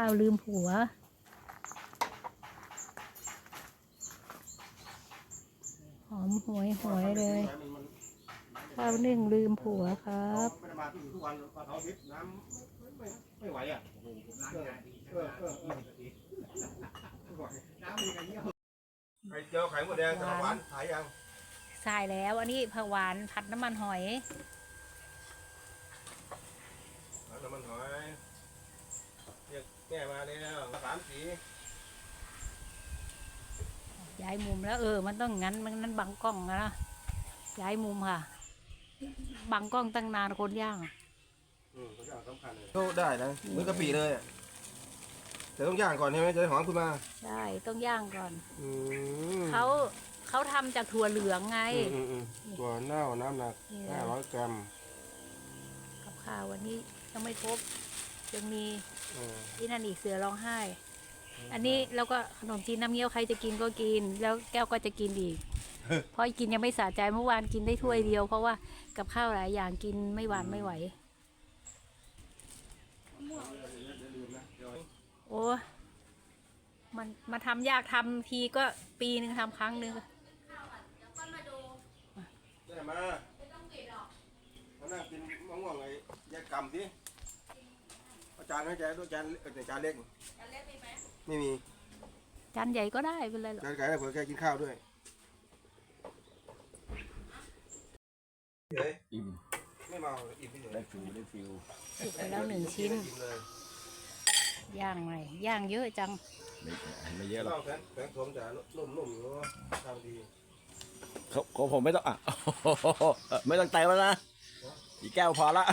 ข้าวลืมผัว หอมหวยหวยเลย ข้าวนึ่งลืมผัวครับ ไม่ได้มาที่อยู่ทุกวันวันเสาร์อาทิตย์น้ำไม่ไม่ไม่ไหวอะโอ้โหผมล้างจานดีเออเออเออไม่ไหวน้ำมีกันเยอะไข่เจียวไข่หมดแดงตะหวานขายยังใส่แล้วอันนี้ผักหวานผัดน้ำมันหอยแล้วน้ำมันหอยเรียก แม่มาแล้วสามสีย้ายมุมแล้วเออ มันต้องงั้นมันนั้นบังกล้องนะนะย้ายมุมค่ะ บังกล้องตั้งนานคนย่างอืมทุกอย่างสำคัญเลยโตได้นะเหมือนกะปิเลยอะแต่ต้องย่างก่อนใช่ไหมจะได้หอมขึ้นมาใช่ต้องย่างก่อน อืมเขาเขาทำจากถั่วเหลืองไง อืมอืมอืมตัวเน่าน้ำหนักนี่ห้าร้อยกรัม กับข้าววันนี้ยังไม่ครบ ยังมีอืมที่นั่นอีกเสือร้องไห้ อันนี้แล้วก็ขนมจีนน้ำเงี้ยวใครจะกินก็กิน แล้วแก้วก็จะกินอีก เพราะกินยังไม่สะใจเมื่อวานกินได้ถ้วยเดียว เพราะว่ากับข้าวหลายอย่างกินไม่หวานไม่ไหว โอ้มันมาทำยากทำทีก็ปีหนึ่งทำครั้งหนึ่งได้มามานั่งกินมะม่วงไอ้ยายกำสิอา จารย์ให้ใจด้วยจานเออจานเล็กจานเล็กมีไหมไม่มีจานใหญ่ก็ได้เป็นไรหรอกจานไก่ได้เผื่อแกกินข้าวด้วยเฮ้ยอิ่มไม่เมาอิ่มพี่เฉยได้ฟิวได้ฟิวสุกไปแล้วหนึ่งชิ้น อิ่มเลยย่างใหม่ย่างเยอะจัง ไม่ไม่เยอะหรต้ออกงแสงแสงสมจะนุ่มๆอยู่ทำดีเขาเขาผมไม่ต้องอะ ไม่ต้องเติมแล้วนะอีกแก้วพอละ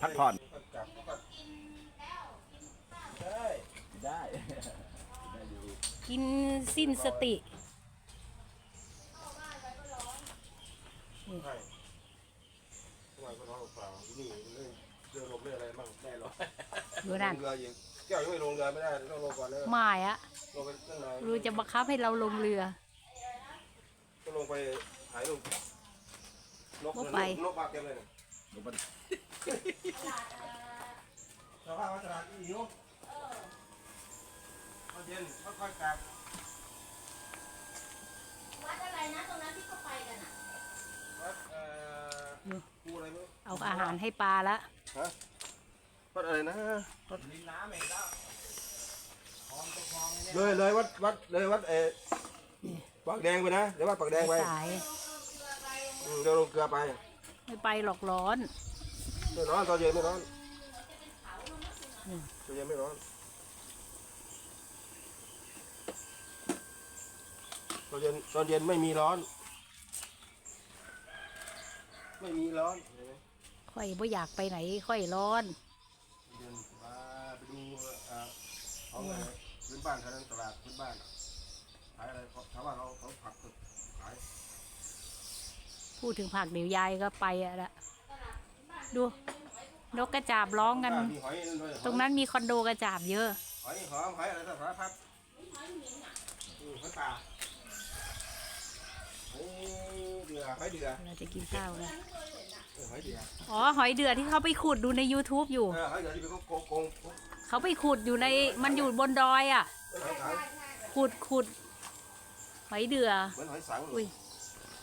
พักผ่อน ก็กลับก็ได้ ได้ ได้อยู่ กินสิ้นสติ ใช่ทำไมก็ร้องเปล่านี่เรื่องเรือลมเรื่องอะไรบ้างได้หรอดูนั่นลงเรือยิงแก้วยังไม่ลงเรือไม่ได้ต้องลงก่อนเลยหมายอะลงไปตั้งนานรู้จะบังคับให้เราลงเรือ ก็ลงไปถ่ายรูปนกว่าไป นกมาเต็มเลยลงมาชาวบ้านมาตลาดอีหิว ตอนเย็นค่อยๆกลับวัดอะไรนะตรงนั้นที่เขาไปกันอะวัดเอ่อภูอะไรไม่รู้เอาอาหารให้ปลาละวัดอะไรนะวัดเลยเลยวัดวัดเลยวัดเออปากแดงไปนะเดี๋ยววัดปากแดงไปสายอืมเดี๋ยวลงเกลือไปไม่ไปหรอกร้อน ไม่ร้อนตอนเย็นไม่ร้อนอืมตอนเย็นไม่ร้อน ตอนเย็นตอนเย็นไม่มีร้อน ไม่มีร้อนเห็นไหมค่อยบ่อยากไปไหน ค่อยร้อนเดินมาไปดูเอ่อของอะไรพื้นบ้านแถวนั้นตลาดพื้นบ้านขายอะไรเขาชาวบ้านเขาเขาผักสดขายพูดถึงผักเดี๋ยวยายก็ไปอะละดู นกกระจาบร้องกันมีหอยนั่นด้วยตรงนั้นมีคอนโดกระจาบเยอะ หอยหอมหอยอะไรสารพัดอืมหอยป่าหอย เดือหอยเดือเราจะกินข้าวนะเออหอยเดืออ๋อหอยเดือที่เขาไปขุดดูใน YouTube อยู่ เออหอยเดือที่เป็นโกงโกงโกงเขาไปขุดอยู่ในมันอยู่บนดอยอะ หอยสังขุดขุดหอยเดือ เหมือนหอยสังอุ้ย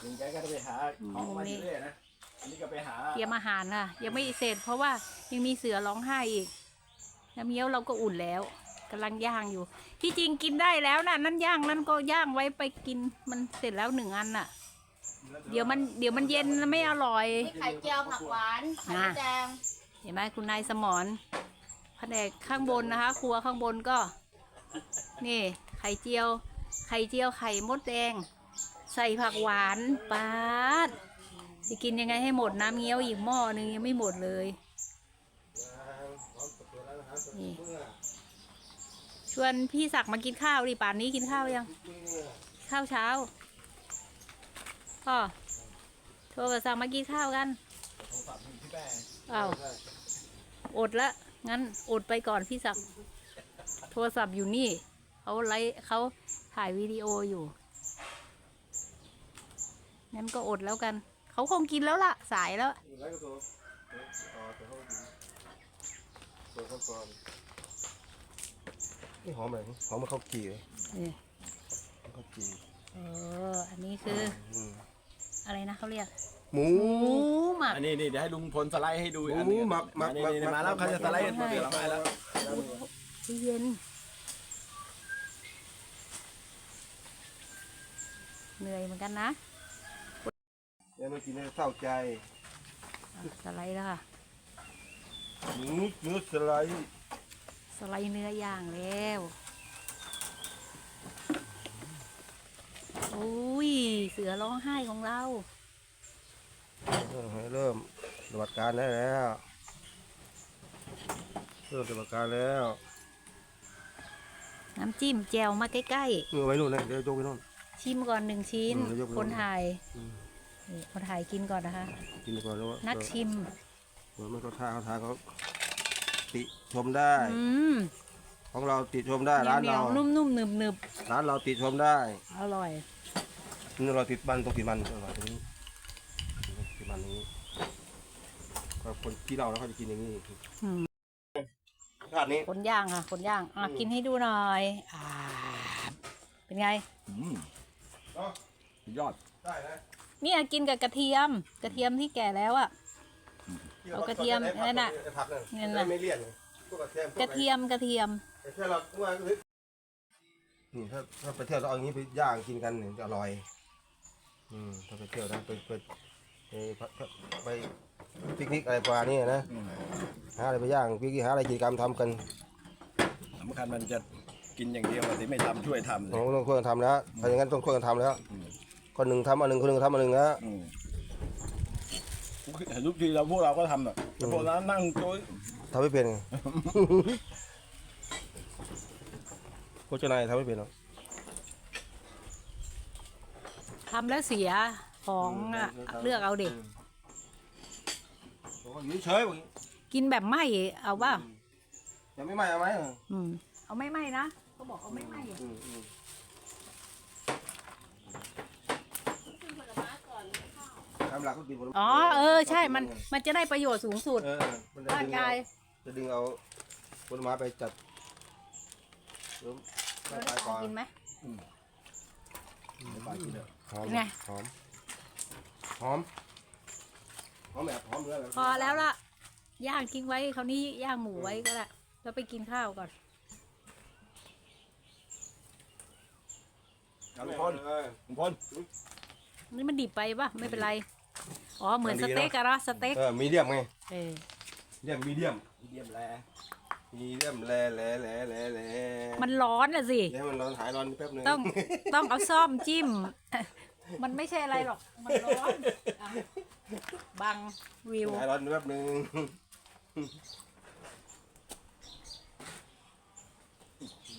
ลุงแกก็จะไปหาของมาเรื่อยๆนะอันนี้ก็ไปหาเตรียมอาหารน่ะยังไม่เสร็จเพราะว่ายังมีเสือร้องไห้อีกน้ำเงี้ยวเราก็อุ่นแล้วกำลังย่างอยู่ ที่จริงกินได้แล้วนะนั่นย่างนั่นก็ย่างไว้ไปกินมันเสร็จแล้วหนึ่งอันน่ะ เดี๋ยวมันเดี๋ยวมันเย็นไม่อร่อย มีไข่เจียวผักหวานไข่มดแดงเห็นไหมคุณนายสมอนแผนกข้างบนนะคะ ครัวข้างบนก็ นี่ ไข่เจียว ไข่เจียวไข่มดแดง ใส่ผักหวานปาดจะกินยังไงให้หมดน้ำเงี้ยวอีกหม้อนึงยังไม่หมดเลย นี่ ชวนพี่ศักดิ์มากินข้าวดิป่านนี้กินข้าวยัง ข้าวเช้าพ่อโทรกับสั่งมากินข้าวกันอ้าวอดละงั้นอดไปก่อนพี่ศักดิ์โทรศัพท์อยู่นี่เขาไลฟ์เขาถ่ายวิดีโออยู่งั้นก็อดแล้วกัน เขาคงกินแล้วล่ะ สายแล้ว นี่หอมอะไรหอมมันข้าวจี่เลยนี่ข้าวจี่เอออันนี้คืออืมอะไรนะเขาเรียกหมู หมูหมักอันนี้นี่เดี๋ยวให้ลุงพลสไลด์ให้ดูหมูอันนี้หมักหมักนี่หมักนี่มาแล้วเขาจะสไลด์ให้ดูเดี๋ยวเราไปแล้วที่เย็นเหนื่อยเหมือนกันนะเดี๋ยวมากินให้เศร้าใจอะสไลด์แล้วค่ะหมูเนื้อสไลด์ สไลด์เนื้อย่างแล้วอุ้ย เสือร้องไห้ของเราเออให้เริ่มปฏิบัติการได้แล้ว เริ่มปฏิบัติการแล้วน้ำจิ้มแจวมาใกล้มือไว้นู่นนะเดี๋ยวยกไปนู่น ๆ ชิมก่อนหนึ่งชิ้น อืมแล้วยกไปคนถ่ายอืมนี่คนถ่ายกินก่อนนะคะ กินก่อนแล้วว่านักชิมเออมันก็ท่าเขาทานเขา ติชมได้ อืมของเราติชมได้เหนียร้าวนเหนียเราวนุ่มนุ่มๆหนึบหนึบร้านเราติชมได้ๆอร่อย นี่เราติดมันตรงติดมันอร่อยตรงนี้ติดมันตรงนี้ก็คนที่เราแล้วเขาจะกินอย่างนี้อืม ชาตินี้ คนย่างค่ะ คนย่าง อะกินให้ดูหน่อย อ่า เป็นไง อืมสุดยอดได้นะ เนี่ยกินกับกระเทียม กระเทียมที่แก่แล้วอะ เอากระเทียมนั่นน่ะนั่นน่ะไม่เลี่ยนพวกกระเทียมกระเทียมกระเทียมแต่แค่เราเมื่อนี่ถ้าถ้าไปเที่ยวเราเอาอย่างนี้ไปย่างกินกันเนี่ยจะอร่อย อืมถ้าไปเที่ยวนะไปไปไปไปปิกนิกอะไรประมาณนี้นะอืมหาอะไรไปย่างปิกนิกหาอะไรกิจกรรมทำกันสำคัญมันจะกินอย่างเดียวอะที่ไม่ทำช่วยทำเลเรายต้องช่วยกันทำแล้วถ้าอย่างนั้นต้องช่วยกันทำแล้วอืมคนหนึ่งทำอันหนึ่งคนหนึ่งทำอันหนึ่งนะ อืมทุกทีเราพวกเราก็ทำอะแต่พวกนั้นนั่งโจยทำไม่เป็นไง โคชนายทำไม่เป็นหรอกทำแล้วเสียของอะเลือกเอาเด็กโอ้ยอยู่เฉยๆบอกอย่างนี้กินแบบไหมเอาว่ายังไม่ไหม้เอาไหมอืมเอาไม่ไหมนะเขาบอกเอาไม่ไหมอะอืมอืม กินผลไม้ก่อนข้าว ตามหลักก็กินผลไม้อ๋อเออใช่มันมันจะได้ประโยชน์สูงสุดเออมันจะร่างดึงกาเอายจะดึงเอาผลไม้ไปจัดเดี๋ยวร่างกายก่อนกินไหมไม่ไปกินเลยหอมเป็นไง หอมหอมหอมแบบหอมเนื้อแบบพอแล้วล่ะย่างทิ้งไว้คราวนี้ย่างหมูไว้ก็ได้แล้วไปกินข้าวก่อนลุงพลเออลุงพลนี่มันดิบไปปะไม่เป็นไร อ๋อเหมือนสเต็กอะเนาะสเต็กเออมีเดียมไงเออเดียมมีเดียมเยี่ยมแลมีเดียมแลแลแลแลแลมันร้อนอะสิเดี๋ยวให้มันร้อนหายร้อนแป๊บนึงต้องต้องเอาซ่อมจิ้ม มันไม่ใช่อะไรหรอก มันร้อนอะบังวิว หายร้อนแป๊บนึง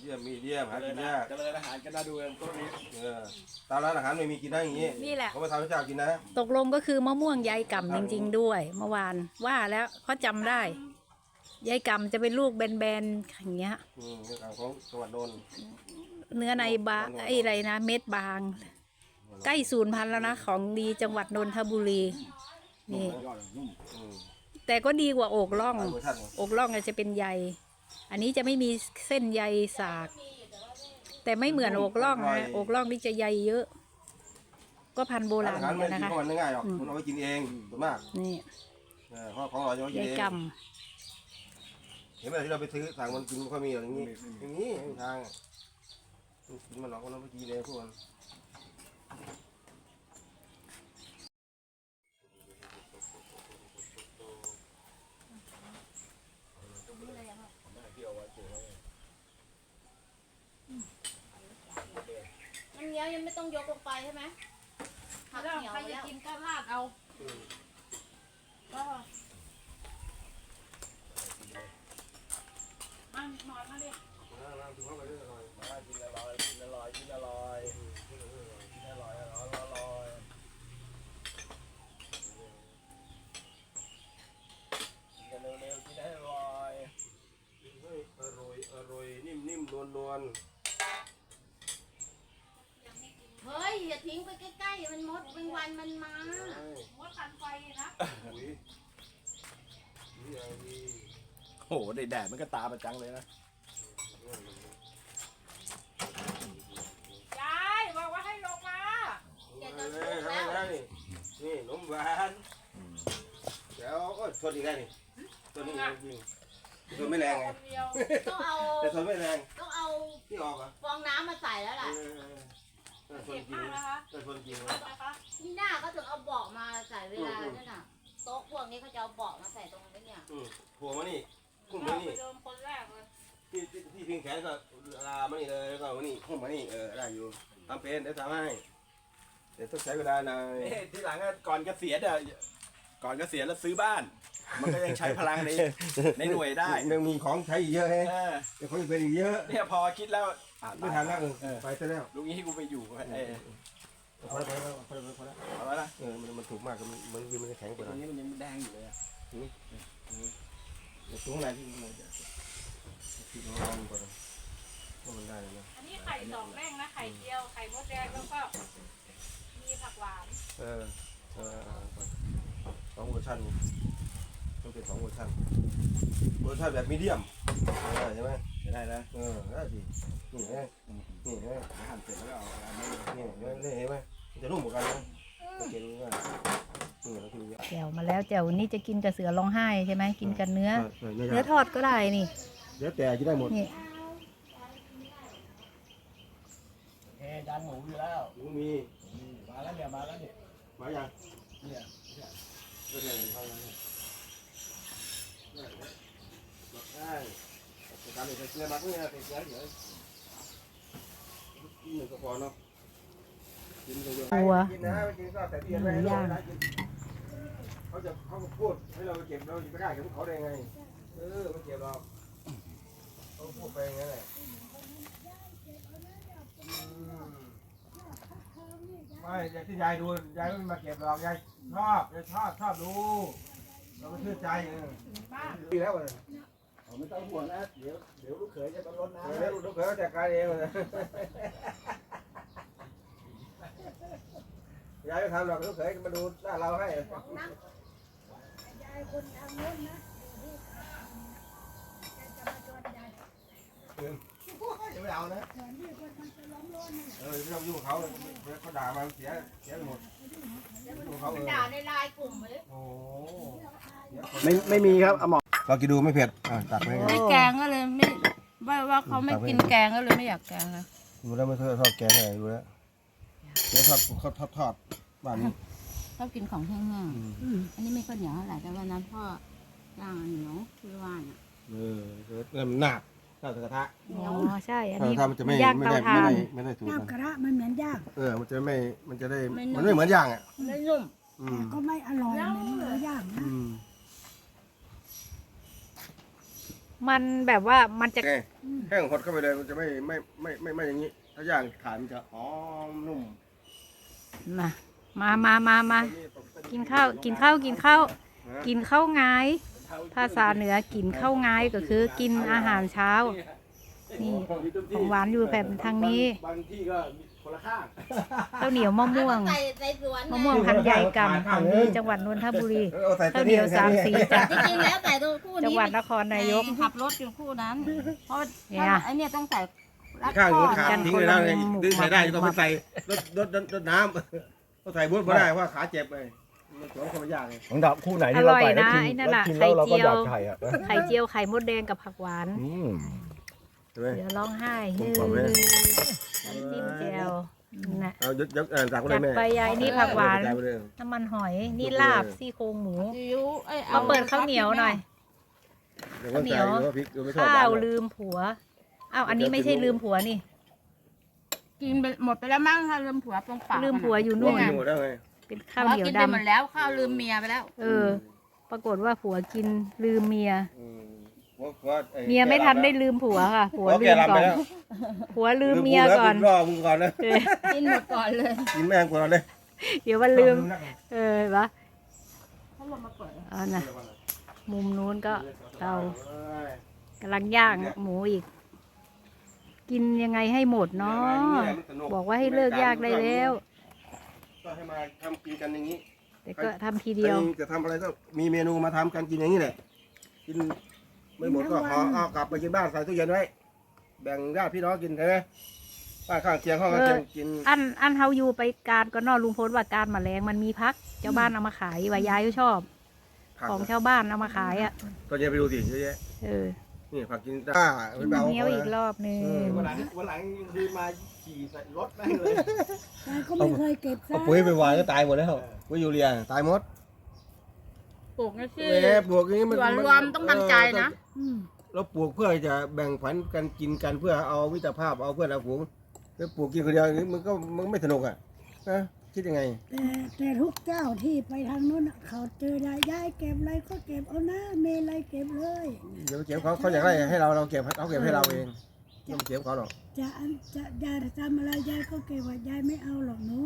เดียมมีเดียมหาเจริกิญนนะยากเจริญอาหารกันน่าดูกันตัวนี้เออตามร้านอาหารไม่มีกินได้อย่างนี้นี่แหละ เขาไปทำให้เจ้ากินนะตกลงก็คือมะม่วงยายกำจริงๆด้วย เมื่อวานว่าแล้วเขาจำได้ยายกำจะเป็นลูกแบนๆอย่างเงี้ย อืมเรื่องของจังหวัดนนท์เนื้อในบางไอ้อะไรนะ เม็ดบาง ใกล้ศูนย์พันธุ์แล้วนะ ของดีจังหวัดนนทบุรีนี่ ยอดนุ่มอืมแต่ก็ดีกว่าอกล่องหลายเวอร์ชันไงอกล่องอาจจะเป็นใย อันนี้จะไม่มีเส้นใยสาก แต่ไม่เหมือนอกล่องนะอกล่องนี่จะใยเยอะ ก็พันธุ์โบราณอาหารเหมือนไม่กันได้กินนะคะของมันง่ายๆหรอกอืม มันเอาไปกินเองส่วนมากนี่เออเพราะของเราจะเอาไปกินยายเองกเห็นไหมที่เราไปซื้อสั่งมันกินไม่ค่อยมีหรอกอย่างนี้อย่างนี้ไม่มีทางอะกินมันหรอกคนเราไปกินเองพวกมัน มันเหนียวยังไม่ต้องยกลงไปใช่ไหมหักเหนียวใครจะแล้ว กินก็ราดเอาก็ ไปใกล้ๆ มันมดเป็นวันมันมา มดตันไฟนะโอ้โหแดดๆมันก็ตาประจังเลยนะ ยายบอกว่าให้ลงมานี่แล้วนี่นี่นมหวานเดี๋ยวโอ๊ยทนอีกได้นี่ตัวนี้จริงทนไม่แรงไง ต้องเอา แต่ทนไม่แรง ต้องเอา ที่ออกอะฟองน้ำมาใส่แล้วล่ะ อเออทนจริงแต่ทนจริงวะนี่หน้าก็ถึงเอาเบาะมาใส่เวลานั่นน่ะโต๊ะพวกนี้เขาจะเอาเบาะมาใส่ตรงนี้เนี่ยอืมหัวมานี่พุ่งมานี่ที่ที่ที่พิงแขนก็ลามานี่เลยแล้วก็มานี่พุ่งมานี่เออได้อยู่ทำเป็นเดี๋ยวทำให้เดี๋ยวต้องใช้เวลาหน่อยเอ้ยทีหลังอะก่อนเกษียณอะก่อนเกษียณแล้วซื้อบ้าน มันก็ยังใช้พลังในในหน่วยได้ยังมีของใช้อีกเยอะแฮะเออเดี๋ยวเขาจะเป็นอีกเยอะเนี่ยพอคิดแล้วอะ ไม่ทันแล้วเออเออไปซะแล้วลุงนี้ให้กูไปอยู่เออพอแล้วพอแล้วพอแล้วพอแล้วเอาไว้นะเออมันมันถูกมากมันมันมันจะแข็งกตรว่าหน่องยนี้มันยังแดงอยู่เลยอะเดี๋ยวตรงไหนที่มันจะที่มันร้อนกว่าหน่อยว่ามันได้เลยนะอันนี้ไข่สองแม่งนะ ไข่เจียว ไข่มดแดงแล้วก็มีผักหวานเออเออเออเออสองเวอร์ชันต้องเป็นสองเวอร์ชันเวอร์ชันแบบมีเดียมเออใช่ไหม จะได้แล้วเออได้สินี่เห็นไหมนี่เห็นไหมหั่นเสร็จแล้วก็เอาอันนี้นี่เห็นไหมนี่เห็นไหมมันจะนุ่มกว่ากันนะโอเครู้ง่ายนี่เราคือแจ่วมาแล้วแจ่วนี้จะกินกับเสือร้องไห้ใช่ไหมกินกับเนื้อเออเนื้เนื้ออทอดก็ได้นี่เดี๋ยวแต่จะได้หมดนี่เฮ้จานหมูอยู่แล้วหมูมีนี่มาแล้วเนี่ยมาแล้วเนี่ยมาอย่างเนี่ยเดี๋ยวเดี๋ยวเดี๋ยวเข้ามาได้ได้ การเด็กเสือมาเพื่อเด็กเสือเดี๋ยวกินหนึ่งก็พอเนาะกินเยอะตัวกินนะไปกินก็แต่เตียนไม่ให้เราได้กินเขาจะเขาก็พูดให้เราเก็บเราจะไปได้กับเขาได้ไง เออไม่เก็บเราเขาพูดไปอย่างนั้นแหละอืมไม่อย่างที่ยายดูยายไม่มาเก็บหรอกยายชอบยายชอบชอบดูเราไม่เชื่อใจเออดีแล้วเลยเอา ไม่ต้องห่วงนะ เดี๋ยวเดี๋ยวลูกเขยจะมารดน้ำเดี๋ยวลูกเขยเขาจัดการเองเลยยายไม่ทำหรอกลูกเขยมาดูหน้าเราให้จะไม่เอานะเออไม่ต้องยุ่งเขาเขาด่ามาเสียเสียหมดยุ่งเขาเออด่าในไลน์กลุ่มเลยโอ้ไม่ไม่มีครับเอาหมอ เรากินดูไม่เผ็ดอะตักไปไม่แกงก็เลยไม่ว่าว่าเขาไม่กินแกงก็เลยไม่อยากแกงนะดูแล้วไม่ทอดทอดแกงอะไรดูแล้วเดี๋ยวทอดเขาทอดทอดบ้านนี้ชอบกินของแห้งๆอันนี้ไม่ค่อยเหนียวเท่าไหร่แต่วันนั้นพ่อย่างเหนียวคือว่านอะเออเริ่มหนักหน้ากระทะอ๋อใช่ อันถ้านี้ถ้ามันจะไม่ย่างไม่เตาได้ถ่าไม่นได้ไม่ได้สูตรย่างมันกระทะมันเหมือนย่างเออ มันจะไม่มันจะได้ไม่นุ่มมันไม่เหมือนย่างอะไม่นุ่มอืมก็ไม่อร่อยเหมือนเนื้อย่างนะ อื มมันแบบว่ามันจะแห้งแห้งหดเข้าไปเลยมันจะไม่ไม่ไม่ไม่ไม่อย่างนี้ ถ้าย่างถ่านมันจะหอมนุ่มมามามามามากินข้าว กินข้าว กินข้าว กินข้าวงาย ภาษาเหนือกินข้าวงายก็คือ กินอาหารเช้า นี่ ของหวานอยู่แบบทางนี้ บางที่ก็ คนละข้างข้าวเหนียวมะม่วง ใส่ใส่สวนมะม่วงพันธุ์ใหญ่กำของดีจังหวัดนนทบุรีเอาใส่ตัข้าววเหนี้นียวสามสีจาก จริงๆแล้วแต่ตัวคู่จังนี้หวัดนครนายกขับรถอยู่คู่นั้น เพราะว่าเนี่ย ไอเนี่ยต้องใส่รัดข้างข้รอถขากันทิ้งคนเลยละนะมุมดื้อใส่ได้หมุต้มองไปใส่รถรถรถรถน้ำต้องใส่บูทไม่ได้เพราะว่าขาเจ็บเลยมันสวนคนละอย่างเลยของดับคู่ไหนที่เราไปแล้วกินอร่อยนะไอ้นั่นแล้วน่ะกินแล้วเราก็ไข่เจีอยวยากไข่อะไข่เจียวไข่มดแดงกับผักหวาน อืม ใช่ไหม เดี๋ยวร้องไห้เฮ้ยผมบอกเลย น้ำจิ้มแจ่วนะเอายกยกอ่าตักไปเลจัยดแม่ไปยายนี่ผักหวานจัดไปเลยน้ำมันหอยนี่ลาบซี่โครงหมูจิ๋วเอ้ยมาเปิดข้าวเหนียวหน่อยเดี๋ยวก็ใส่หรือว่าพริกหรือไม่ชอบข้าวหวานลืมผัวอ้าวอันนี้ไม่ใช่ลืมผัวนี่ กินไปหมดไปแล้วมั้งถ้าลืมผัวตรงปากลืมผัวอยู่นู่นู่นนหมดแล้วไงเป็นข้าวข้าวเหนียวกินดไปหมดแล้วข้าวลืมเมียไปแล้วำเออ ปรากฏว่าผัวกินลืมเมีย อืม เพราะว่าอ้เมียไม่ทันได้ลืมผัวค่ะ ผัวเพราะลืแกมรำก่ไปอนแล้วผัวลืมเมียก่อน ลืมรอมึงก่อนนะเออกินหมดก่อนเลยกินแม่งก่อนเลยเดี๋ยวมันลืมนะเออเห็นปะเขาลงมาเปิดเอ่านะมุมนู้นก็เราเอ้ยกำลังย่างหมูอีก กินยังไงให้หมดเนาะบอกว่าให้เลิกยากได้แล้ว ก็ให้มาทำกินกันอย่างนี้แต่ก็ทำทีเดียวใครจะทำอะไรก็มีเมนูมาทำกันกินอย่างนี้แหละ กิน ไม่หมดก็ขอเอากลับไปกินบ้านใส่ตู้เย็นไว้ แบ่งญาติพี่น้องกินใช่ไหมบ้านข้างเคียงห้องข้างเคียงกิน อันอันเฮาอยู่ไปการก็นอกลุงพลว่าการแมลงมันมีพักเจ้าบ้านเอามาขายว่ายายก็ชอบ ผักของชาวบ้านเอามาขายอะ ตอนเย็นไปดูสิเยอะแยะเออนี่ผักกินได้ไปเบาเนี้ยวอีกรอบนึงวันหลังวันหลังคือมาขี่ใส่รถแม่งเลยยายก็ไม่เคยเก็บซะเอาปุ๋ยไปวางก็ตายหมดแล้วปุ๋ยยูเรียตายหมด ปลูกนะสิแหมปลูกอย่างนี้มันส่วนรวมต้องทำใจนะอืมเราปลูกเพื่อจะแบ่งผันกันกินกันเพื่อเอาวิตรภาพเอาเพื่อนเอาฝูงแล้วปลูกกินคนเดียวอย่างนี้มันก็มันไม่สนุกอะนะคิดยังไง แต่แต่ทุกเจ้าที่ไปทางนู้นน่ะเขาเจอได้ยายเก็บอะไรก็เก็บเอานะเมอะไรเก็บเลย เดี๋ยวเก็บเขาเขาอยากได้ให้เราเราเก็บเขาเก็บให้เราเองไม่ต้องเก็บเขาหรอก จะอันจะยายทำอะไรยายก็เก็บไว้ยายไม่เอาหรอกหนู